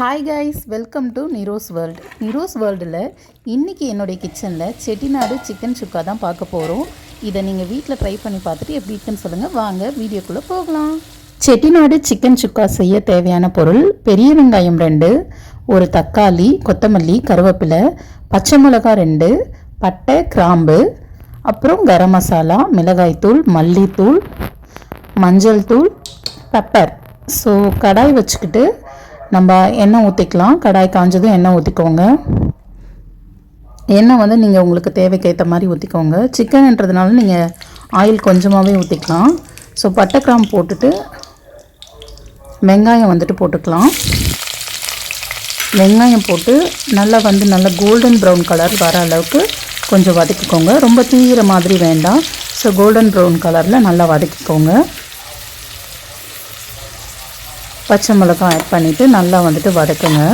Hi guys welcome to Niro's world Niro's வேர்ல்டில் இன்றைக்கி என்னுடைய கிச்சனில் செட்டிநாடு சிக்கன் சுக்கா தான் பார்க்க போகிறோம் இதை நீங்கள் வீட்டில் ட்ரை பண்ணி பார்த்துட்டு எப்படி இருக்குன்னு சொல்லுங்கள் வாங்க வீடியோக்குள்ளே போகலாம். செட்டிநாடு சிக்கன் சுக்கா செய்ய தேவையான பொருள் பெரிய வெங்காயம் ரெண்டு ஒரு தக்காளி கொத்தமல்லி கருவேப்பிலை பச்சை மிளகாய் ரெண்டு பட்டை கிராம்பு அப்புறம் கரம் மசாலா மிளகாய்த்தூள் மல்லித்தூள் மஞ்சள் தூள் பெப்பர் ஸோ கடாய் வச்சுக்கிட்டு நம்ம எண்ணெய் ஊற்றிக்கலாம் கடாய் காஞ்சதும் எண்ணெய் ஊற்றிக்கோங்க எண்ணெய் வந்து நீங்கள் உங்களுக்கு தேவைக்கேற்ற மாதிரி ஊற்றிக்கோங்க சிக்கன்ன்றதுனால நீங்கள் ஆயில் கொஞ்சமாகவே ஊற்றிக்கலாம் ஸோ பட்டை கிராம் போட்டுட்டு வெங்காயம் வந்துட்டு போட்டுக்கலாம். வெங்காயம் போட்டு நல்லா வந்து நல்லா கோல்டன் ப்ரௌன் கலர் வர அளவுக்கு கொஞ்சம் வதக்கிக்கோங்க. ரொம்ப தீயிற மாதிரி வேண்டாம். ஸோ கோல்டன் ப்ரௌன் கலரில் நல்லா வதக்கிக்கோங்க. பச்சை மிளகாய் ஆட் பண்ணிவிட்டு நல்லா வந்துட்டு வதக்குங்க.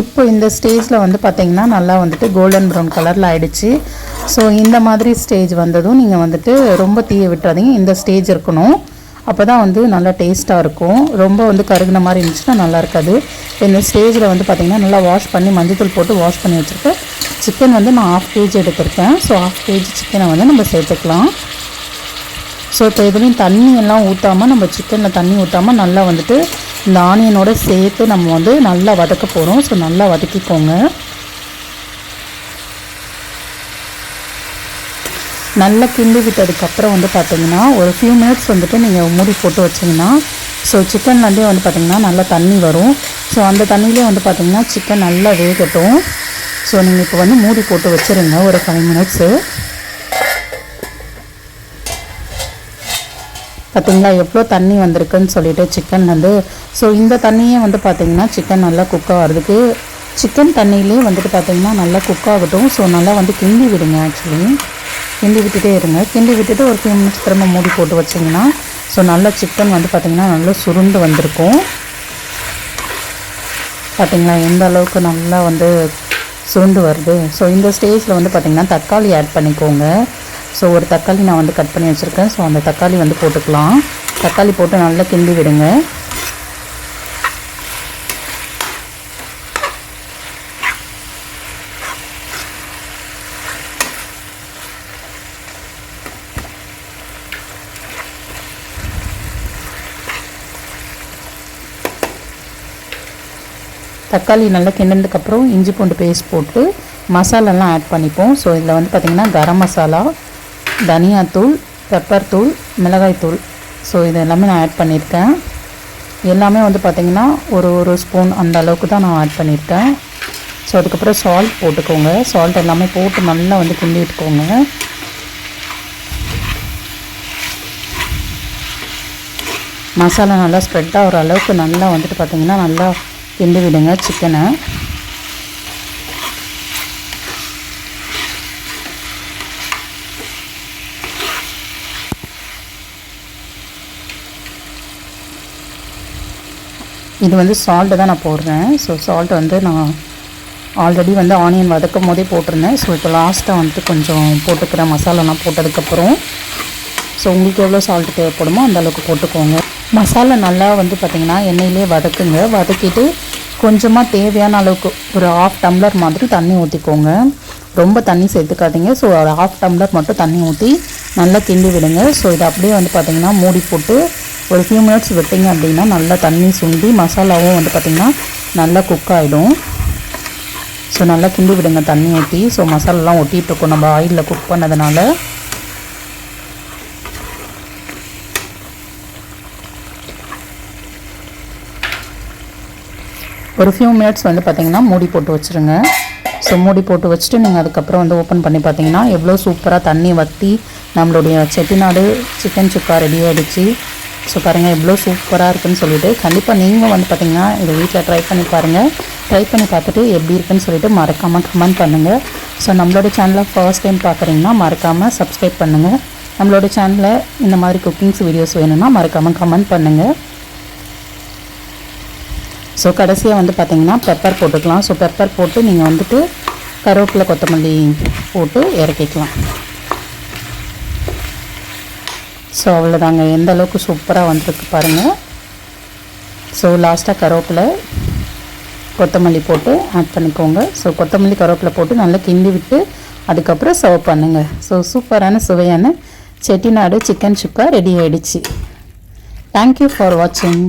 இப்போ இந்த ஸ்டேஜில் வந்து பார்த்தீங்கன்னா நல்லா வந்துட்டு கோல்டன் ப்ரௌன் கலரில் ஆயிடுச்சு. ஸோ இந்த மாதிரி ஸ்டேஜ் வந்ததும் நீங்கள் வந்துட்டு ரொம்ப தீயை விட்டுறாதீங்க. இந்த ஸ்டேஜ் இருக்கணும். அப்போ தான் வந்து நல்லா டேஸ்ட்டாக இருக்கும். ரொம்ப வந்து கருகின மாதிரி இருந்துச்சுன்னா நல்லா இருக்காது. இந்த ஸ்டேஜில் வந்து பார்த்திங்கன்னா நல்லா வாஷ் பண்ணி மஞ்சத்தூள் போட்டு வாஷ் பண்ணி வச்சுருக்கேன். சிக்கன் வந்து நான் ஆஃப் கேஜி எடுத்திருக்கேன். ஸோ ஆஃப் கேஜி சிக்கனை வந்து நம்ம சேர்த்துக்கலாம். ஸோ இப்போ இதுலேயும் தண்ணி எல்லாம் ஊற்றாமல் நம்ம சிக்கனில் தண்ணி ஊற்றாமல் நல்லா வந்துட்டு இந்த ஆனியனோட சேர்த்து நம்ம வந்து நல்லா வதக்க போகிறோம் ஸோ நல்லா வதக்கிக்கோங்க. நல்லா கிண்டி விட்டதுக்கப்புறம் வந்து பார்த்தீங்கன்னா ஒரு ஃபியூ மினிட்ஸ் வந்துட்டு நீங்கள் மூடி போட்டு வச்சிங்கன்னா ஸோ சிக்கன்லேருந்தே வந்து பார்த்திங்கன்னா நல்லா தண்ணி வரும். ஸோ அந்த தண்ணியிலே வந்து பார்த்திங்கன்னா சிக்கன் நல்லா வேகட்டும். ஸோ நீங்கள் இப்போ வந்து மூடி போட்டு வச்சுருங்க ஒரு ஃபைவ் மினிட்ஸு பார்த்திங்களா எவ்வளோ தண்ணி வந்திருக்குன்னு சொல்லிட்டு சிக்கன் வந்து ஸோ இந்த தண்ணியே வந்து பார்த்திங்கன்னா சிக்கன் நல்லா குக் ஆகிறதுக்கு சிக்கன் தண்ணியிலே வந்துட்டு பார்த்திங்கன்னா நல்லா குக் ஆகட்டும். ஸோ நல்லா வந்து கிண்டி விடுங்க ஆக்சுவலி கிண்டி விட்டுட்டே இருங்க. கிண்டி விட்டுட்டு ஒரு ஃபியூ மினிட்ஸ் திரும்ப மூடி போட்டு வச்சிங்கன்னா ஸோ நல்லா சிக்கன் வந்து பார்த்திங்கன்னா நல்லா சுருண்டு வந்திருக்கும். பார்த்திங்களா எந்த அளவுக்கு நல்லா வந்து சுருண்டு வருது. ஸோ இந்த ஸ்டேஜில் வந்து பார்த்திங்கன்னா தக்காளி ஆட் பண்ணிக்கோங்க. ஸோ ஒரு தக்காளி நான் வந்து கட் பண்ணி வச்சுருக்கேன். ஸோ அந்த தக்காளி வந்து போட்டுக்கலாம். தக்காளி போட்டு நல்லா கிண்டி விடுங்க. தக்காளி நல்லா கிண்டினதுக்கப்புறம் இஞ்சி பூண்டு பேஸ்ட் போட்டு மசாலாலாம் ஆட் பண்ணிப்போம். ஸோ இதில் வந்து பார்த்திங்கன்னா கரம் மசாலா தனியாத்தூள் பெப்பர் தூள் மிளகாய் தூள். ஸோ இது எல்லாமே நான் ஆட் பண்ணியிருக்கேன் எல்லாமே வந்து பார்த்திங்கன்னா ஒரு ஒரு ஸ்பூன் அந்த அளவுக்கு தான் நான் ஆட் பண்ணியிருக்கேன் ஸோ அதுக்கப்புறம் சால்ட் போட்டுக்கோங்க. சால்ட் எல்லாமே போட்டு நல்லா வந்து கிண்டி விட்டுக்கோங்க மசாலா நல்லா ஸ்ப்ரெட் ஆகிற அளவுக்கு நல்லா வந்துட்டு பார்த்திங்கன்னா நல்லா கிண்டி விடுங்க சிக்கனை. இது வந்து சால்ட்டு தான் நான் போடுறேன். ஸோ சால்ட் வந்து நான் ஆல்ரெடி வந்து ஆனியன் வதக்கும் போதே போட்டிருந்தேன். ஸோ இப்போ லாஸ்ட்டாக வந்துட்டு கொஞ்சம் போட்டுக்கிறேன் மசாலாலாம் போட்டதுக்கப்புறம் ஸோ உங்களுக்கு எவ்வளோ சால்ட் தேவைப்படுமோ அந்தளவுக்கு போட்டுக்கோங்க. மசாலா நல்லா வந்து பார்த்திங்கன்னா எண்ணெயிலே வதக்குங்க. வதக்கிட்டு கொஞ்சமாக தேவையான அளவுக்கு ஒரு ஆஃப் டம்ளர் மாதிரி தண்ணி ஊற்றிக்கோங்க ரொம்ப தண்ணி சேர்த்துக்காதீங்க. ஸோ ஒரு ஆஃப் டம்ளர் மட்டும் தண்ணி ஊற்றி நல்லா கிண்டி விடுங்க. ஸோ இதை அப்படியே வந்து பார்த்திங்கன்னா மூடி போட்டு ஒரு ஃபியூ மினிட்ஸ் விட்டிங்க அப்படின்னா நல்லா தண்ணி சுண்டி மசாலாவும் வந்து பார்த்திங்கன்னா நல்லா குக் ஆகிடும் ஸோ நல்லா கிண்டி விடுங்க தண்ணி ஊற்றி ஸோ மசாலாலாம் ஒட்டிகிட்டு இருக்கும். நம்ம ஆயிலில் குக் பண்ணதுனால. ஒரு ஃபியூ மினிட்ஸ் வந்து பார்த்திங்கன்னா மூடி போட்டு வச்சுருங்க. ஸோ மூடி போட்டு வச்சுட்டு நீங்கள் அதுக்கப்புறம் வந்து ஓப்பன் பண்ணி பார்த்தீங்கன்னா எவ்வளோ சூப்பராக தண்ணி வற்றி நம்மளுடைய செட்டிநாடு சிக்கன் சுக்கா ரெடி ஆகிடுச்சு ஸோ பாருங்கள் எவ்வளோ சூப்பராக இருக்குன்னு சொல்லிட்டு கண்டிப்பாக நீங்கள் வந்து பார்த்தீங்கன்னா இதை வீட்டில் ட்ரை பண்ணி பாருங்கள் ட்ரை பண்ணி பார்த்துட்டு எப்படி இருக்குன்னு சொல்லிட்டு மறக்காமல் கமெண்ட் பண்ணுங்கள் ஸோ நம்மளோட சேனலை ஃபர்ஸ்ட் டைம் பார்க்குறீங்கன்னா மறக்காமல் சப்ஸ்கிரைப் பண்ணுங்கள் நம்மளோட சேனலில் இந்த மாதிரி குக்கிங்ஸ் வீடியோஸ் வேணும்னா மறக்காமல் கமெண்ட் பண்ணுங்கள் ஸோ கடைசியாக வந்து பார்த்தீங்கன்னா பெப்பர் போட்டுக்கலாம். ஸோ பெப்பர் போட்டு நீங்கள் வந்துட்டு கருவேப்பிலை கொத்தமல்லி போட்டு இறக்கிக்கலாம். ஸோ அவ்வளோதாங்க எந்த அளவுக்கு சூப்பராக வந்திருக்கு பாருங்கள் ஸோ லாஸ்ட்டாக கருவேப்பிலை கொத்தமல்லி போட்டு ஆட் பண்ணிக்கோங்க. ஸோ கொத்தமல்லி கருவேப்பிலை போட்டு நல்லா கிண்டி விட்டு அதுக்கப்புறம் சர்வ் பண்ணுங்கள் ஸோ சூப்பரான சுவையான செட்டிநாடு சிக்கன் சுக்கா ரெடி ஆகிடுச்சு தேங்க்யூ ஃபார் வாட்சிங்